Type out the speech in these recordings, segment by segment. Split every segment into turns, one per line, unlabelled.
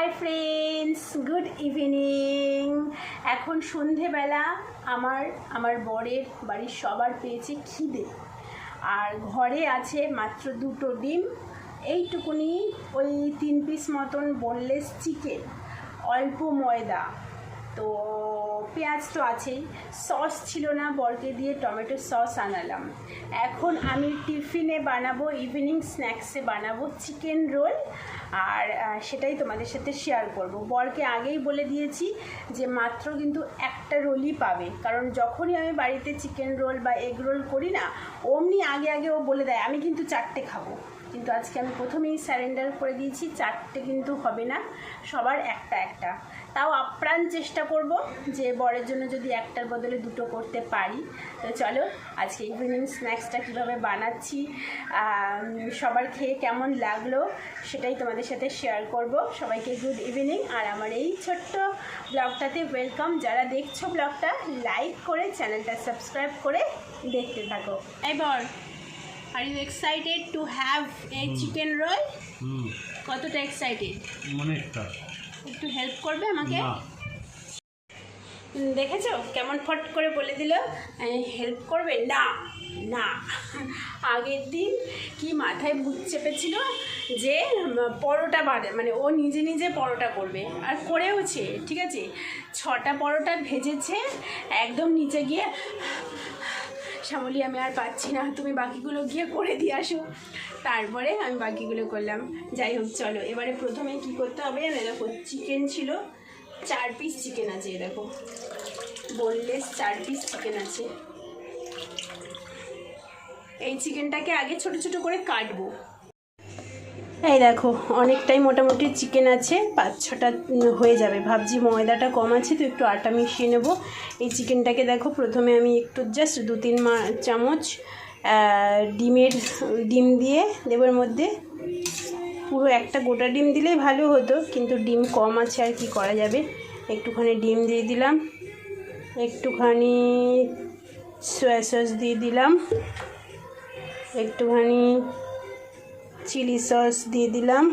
Hi friends good evening এখন সন্ধেবেলা আমার আমার বরের বাড়ির সবার পেয়েছে খিদে। আর ঘরে আছে মাত্র দুটো ডিম। এইটুকুনি ওই তিন পিস মতন বললেস চিকেন অল্প ময়দা। তো পেঁয়াজ তো আছেই। সস ছিল না, বরকে দিয়ে টমেটো সস আনালাম। এখন আমি টিফিনে বানাবো ইভিনিং স্ন্যাক্সে বানাবো চিকেন রোল আর সেটাই তোমাদের সাথে শেয়ার করব। বরকে আগেই বলে দিয়েছি যে মাত্র কিন্তু একটা রোলই পাবে। কারণ যখনই আমি বাড়িতে চিকেন রোল বা এগ রোল করি না, অমনি আগে আগে ও বলে দেয়, আমি কিন্তু চারটে খাব। কিন্তু আজকে আমি প্রথমেই স্যারেন্ডার করে দিয়েছি, চারটে কিন্তু হবে না, সবার একটা একটা। তাও আপ্রাণ চেষ্টা করব যে বরের জন্য যদি একটার বদলে দুটো করতে পারি। তো চলো আজকে ইভিনিং স্ন্যাক্সটা কীভাবে বানাচ্ছি সবার খেয়ে কেমন লাগল সেটাই তোমাদের সাথে শেয়ার করব। সবাইকে গুড ইভিনিং আর আমার এই ছোট্ট ব্লগটাতে ওয়েলকাম যারা দেখছ ব্লগটা লাইক করে চ্যানেলটা সাবস্ক্রাইব করে দেখতে থাকো। এবার are you excited to have a chicken roll কতটা এক্সাইটেড
অনেকটা।
একটু হেল্প করবে আমাকে? দেখেছ? কেমন ফট করে বলে দিল হেল্প করবে? না না। আগের দিন কি মাথায় ভূত চেপেছিল যে পরোটা বাড়ে মানে ও নিজে নিজে পরোটা করবে। আর করেওছে ঠিক আছে? ছটা পরোটা ভেজেছে একদম নিচে গিয়ে শ্যামলি আমি আর পাচ্ছি না তুমি বাকিগুলো গিয়ে করে দিয়ে আসো। তারপরে আমি বাকিগুলো করলাম। যাই হোক, চলো, এবারে প্রথমে কি করতে হবে জানো? দেখো চিকেন ছিল, চার পিস চিকেন আছে দেখো। বোনলেস চার পিস চিকেন আছে। এই চিকেনটাকে আগে ছোট ছোট করে কাটবো। এই দেখো, অনেকটাই মোটামুটি চিকেন আছে, পাঁচ ছটা হয়ে যাবে। ভাবছি ময়দাটা কম আছে, তো একটু আটা মিশিয়ে নেব। এই চিকেনটাকে দেখো, প্রথমে আমি একটু জাস্ট দু তিন চামচ ডিমের, ডিম দিয়ে দেবের মধ্যে পুরো একটা গোটা ডিম দিলেই ভালো হতো, কিন্তু ডিম কম আছে আর কি করা যাবে। একটুখানি ডিম দিয়ে দিলাম, একটুখানি সয়া সস দিয়ে দিলাম, একটুখানি চিলি সস দিয়ে দিলাম,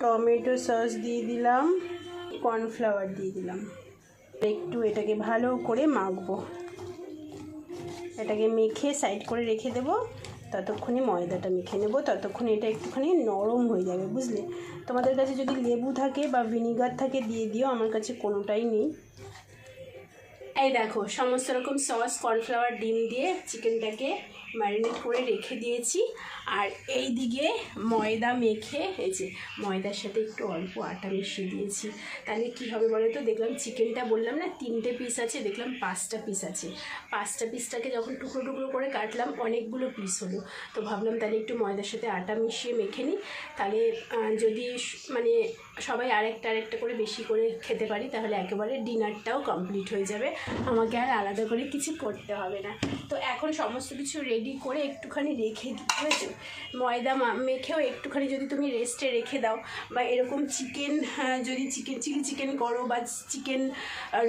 টমেটো সস দিয়ে দিলাম, কর্নফ্লাওয়ার দিয়ে দিলাম। একটু এটাকে ভালো করে মাখবো। এটাকে মেখে সাইড করে রেখে দেবো। ততক্ষণে ময়দাটা মেখে নেব। ততক্ষণে এটা একটুখানি নরম হয়ে যাবে, বুঝলে? তোমাদের কাছে যদি লেবু থাকে বা ভিনিগার থাকে, দিয়ে দিও। আমার কাছে কোনোটাই নেই। এই দেখো, সমস্ত রকম সস, কর্নফ্লাওয়ার, ডিম দিয়ে চিকেনটাকে ম্যারিনেট করে রেখে দিয়েছি। আর এই দিকে ময়দা মেখে, এই যে ময়দার সাথে একটু অল্প আটা মিশিয়ে দিয়েছি। তাহলে কী হবে বলো তো? দেখলাম চিকেনটা বললাম না, তিনটে পিস আছে, দেখলাম পাঁচটা পিস আছে। পাঁচটা পিসটাকে যখন টুকরো টুকরো করে কাটলাম, অনেকগুলো পিস হলো। তো ভাবলাম তাহলে একটু ময়দার সাথে আটা মিশিয়ে মেখে নিই। তাহলে যদি মানে সবাই আরেকটা আরেকটা করে বেশি করে খেতে পারি, তাহলে একেবারে ডিনারটাও কমপ্লিট হয়ে যাবে। আমাকে আর আলাদা করে কিছু করতে হবে না। তো এখন সমস্ত কিছু রেডি করে একটুখানি রেখে দিতে হয়েছে ময়দা মেখেও একটুখানি যদি তুমি রেস্টে রেখে দাও, বা এরকম চিকেন যদি চিকেন চিলি চিকেন করো বা চিকেন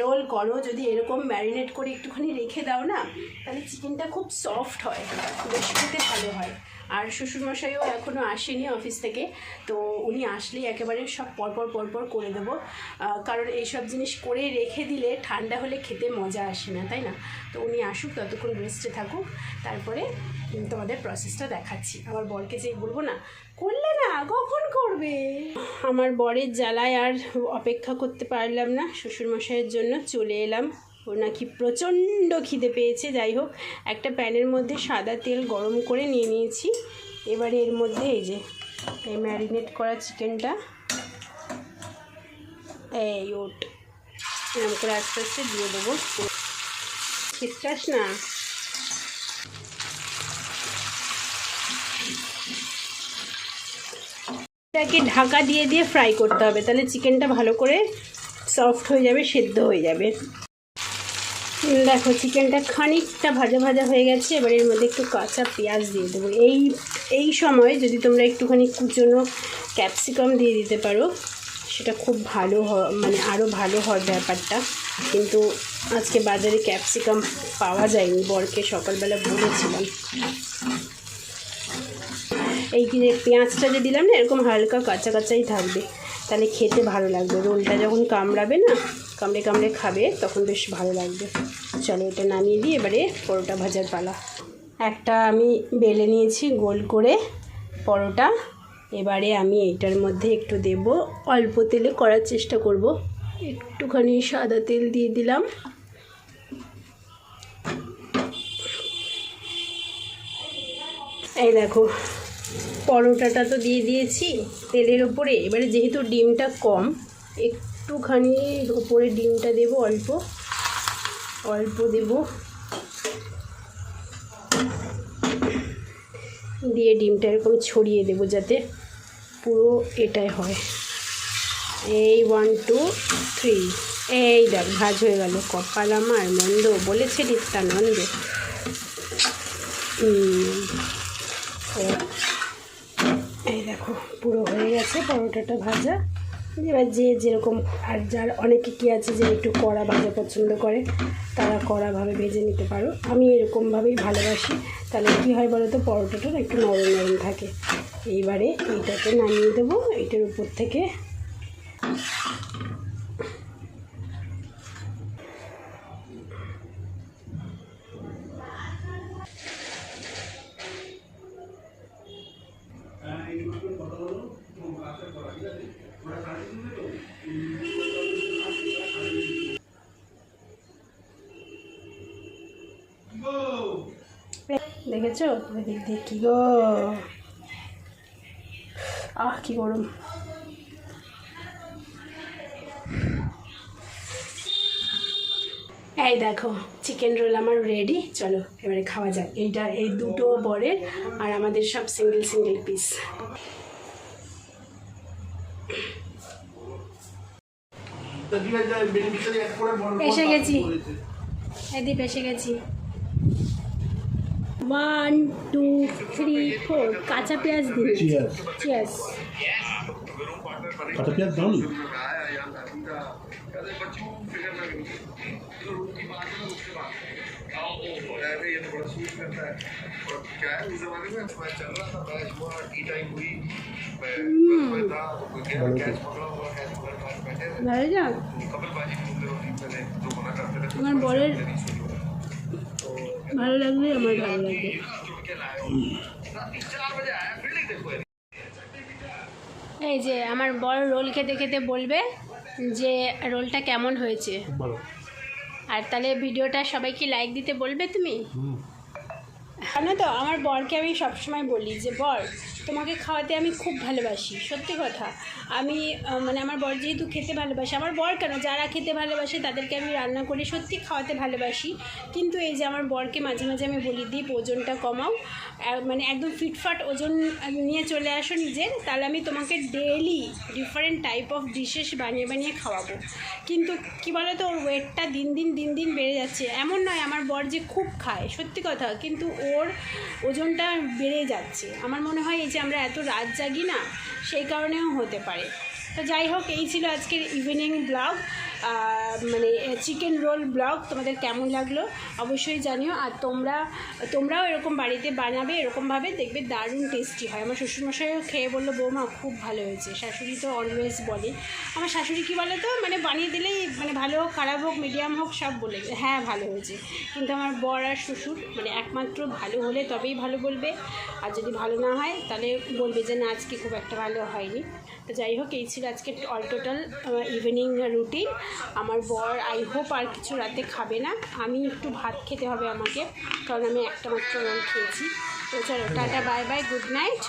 রোল করো, যদি এরকম ম্যারিনেট করে একটুখানি রেখে দাও না, তাহলে চিকেনটা খুব সফট হয়, বেশ খেতে ভালো হয়। আর শ্বশুরমশাইও এখনও আসেনি অফিস থেকে, তো উনি আসলেই একেবারে সব পরপর পরপর করে দেবো। কারণ এইসব জিনিস করে রেখে দিলে ঠান্ডা হলে খেতে মজা আসে না, তাই না? তো উনি আসুক, ততক্ষণ রেস্টে থাকুক, তারপরে তোমাদের প্রসেসটা দেখাচ্ছি। আমার বরকে যে বলব না, করলে না, কখন করবে? আমার বরের জ্বালায় আর অপেক্ষা করতে পারলাম না, শ্বশুরমশাইয়ের জন্য চলে এলাম। ওর নাকি প্রচণ্ড খিদে পেয়েছে, যাই হোক। একটা প্যানের মধ্যে সাদা তেল গরম করে নিয়ে নিয়েছি। এবারে এর মধ্যে এই যে, এই ম্যারিনেট করা চিকেনটা। এই ওট এরকম করে আস্তে আস্তে দিয়ে দেবো। চিৎকাস না? এটাকে ঢাকা দিয়ে দিয়ে ফ্রাই করতে হবে, তাহলে চিকেনটা ভালো করে সফট হয়ে যাবে, সেদ্ধ হয়ে যাবে। দেখো চিকেনটা খানিকটা ভাজা ভাজা হয়ে গেছে। এবার এর মধ্যে একটু কাঁচা পেঁয়াজ দিয়ে দেবো। এই এই সময় যদি তোমরা একটুখানি কুচনো ক্যাপসিকাম দিয়ে দিতে পারো, সেটা খুব ভালো মানে আরও ভালো হয় ব্যাপারটা। কিন্তু আজকে বাজারে ক্যাপসিকাম পাওয়া যায়নি, বরকে সকালবেলা বলেছিলাম। এই যে পেঁয়াজটা যে দিলাম না, এরকম হালকা কাঁচা কাঁচাই থাকবে। তাহলে খেতে ভালো লাগবে। রোলটা যখন কামড়াবে না, কামড়ে কামড়ে খাবে, তখন বেশ ভালো লাগবে। চলো এটা নামিয়ে দিয়ে এবারে পরোটা ভাজার পালা। একটা আমি বেলে নিয়েছি গোল করে পরোটা। এবারে আমি এটার মধ্যে একটু দেব অল্প তেলে করার চেষ্টা করব। একটুখানি সাদা তেল দিয়ে দিলাম। এই দেখো, পরোটাটা তো দিয়ে দিয়েছি তেলের ওপরে এবারে যেহেতু ডিমটা কম, একটুখানি ওপরে ডিমটা দেব অল্প। অল্প দেব। দিয়ে ডিমটা এরকম ছড়িয়ে দেবো যাতে পুরো এটাই হয়। এই ওয়ান টু থ্রি এই দেখ, ভাজ হয়ে গেল। কপাল আমার মন্দ, বলেছে নিত্যানন্দ। এই দেখো, পুরো হয়ে গেছে, পরোটাটা ভাজা। এবার যে যেরকম আর যার অনেকে কী আছে যে একটু কড়া ভাজা পছন্দ করে, তারা কড়াভাবে ভেজে নিতে পারো। আমি এরকমভাবেই ভালোবাসি। তাহলে কী হয় বলো তো, পরোটাটা একটু নরম নরম থাকে। এইবারে এইটাকে নামিয়ে দেবো। এইটার উপর থেকে দেখেছ? কী গো। আহ কি গরম। এই দেখো চিকেন রোল আমার রেডি চলো এবারে খাওয়া যাক। এইটা এই দুটো বরের আর আমাদের সব সিঙ্গেল সিঙ্গেল পিস এসে গেছি। এদিকে এসে গেছি। ওয়ান টু থ্রি ফোর কাঁচা পেঁয়াজ দিন
চিয়ার্স
চিয়ার্স
কাঁচা পেঁয়াজ
দাও
আমার বরের ভালো লাগবে আমার ভালো লাগবে এই যে আমার বড় রোল খেতে খেতে বলবে যে রোলটা কেমন হয়েছে। আর তাহলে ভিডিওটা সবাইকে লাইক দিতে বলবে তুমি? জানো তো আমার বরকে আমি সবসময় বলি যে বর তোমাকে খাওয়াতে আমি খুব ভালোবাসি, সত্যি কথা। আমি মানে আমার বর যেহেতু খেতে ভালোবাসে, আমার বর কেন? যারা খেতে ভালোবাসে তাদেরকে আমি রান্না করে সত্যি খাওয়াতে ভালোবাসি। কিন্তু এই যে আমার বরকে মাঝে মাঝে আমি বলি, দীপ, ওজনটা কমাও। মানে একদম ফিটফাট ওজন নিয়ে চলে আসো নিজের, তাহলে আমি তোমাকে daily different type of dishes বানিয়ে বানিয়ে খাওয়াবো। কিন্তু কি বলো তো ওর ওয়েটটা দিন দিন দিন দিন বেড়ে যাচ্ছে। এমন নয়, আমার বর যে খুব খায়, সত্যি কথা। কিন্তু ওর ওজনটা বেড়ে যাচ্ছে। আমার মনে হয় এই যে আমরা এত রাত জাগি না, সেই কারণেও হতে পারে। তো যাই হোক, এই ছিল আজকের ইভিনিং ব্লগ মানে চিকেন রোল ব্লগ তোমাদের কেমন লাগল অবশ্যই জানিও। আর তোমরা, তোমরাও এরকম বাড়িতে বানাবে, এরকমভাবে দেখবে দারুণ টেস্টি হয়। আমার শ্বশুরমশাইও খেয়ে বলল, বৌমা, খুব ভালো হয়েছে। শাশুড়ি তো অলওয়েজ বলে। আমার শাশুড়ি কী বলে তো মানে বানিয়ে দিলেই মানে ভালো হোক, খারাপ হোক মিডিয়াম হোক, সব বলে হ্যাঁ ভালো হয়েছে। কিন্তু আমার বর আর শ্বশুর মানে একমাত্র ভালো হলে তবেই ভালো বলবে। আর যদি ভালো না হয়, তাহলে বলবে যে, না, আজকে খুব একটা ভালো হয়নি। তো যাই হোক, এই ছিল আজকে অল টোটাল ইভিনিং রুটিন আমার বর আই হোপ আর কিছু রাতে খাবে না। আমি একটু ভাত খেতে হবে আমাকে, কারণ আমি একটা মাত্র রোল খেয়েছি। তো চলো, tata bye bye good night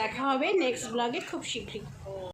দেখা হবে নেক্সট ব্লগে খুব শীঘ্রই।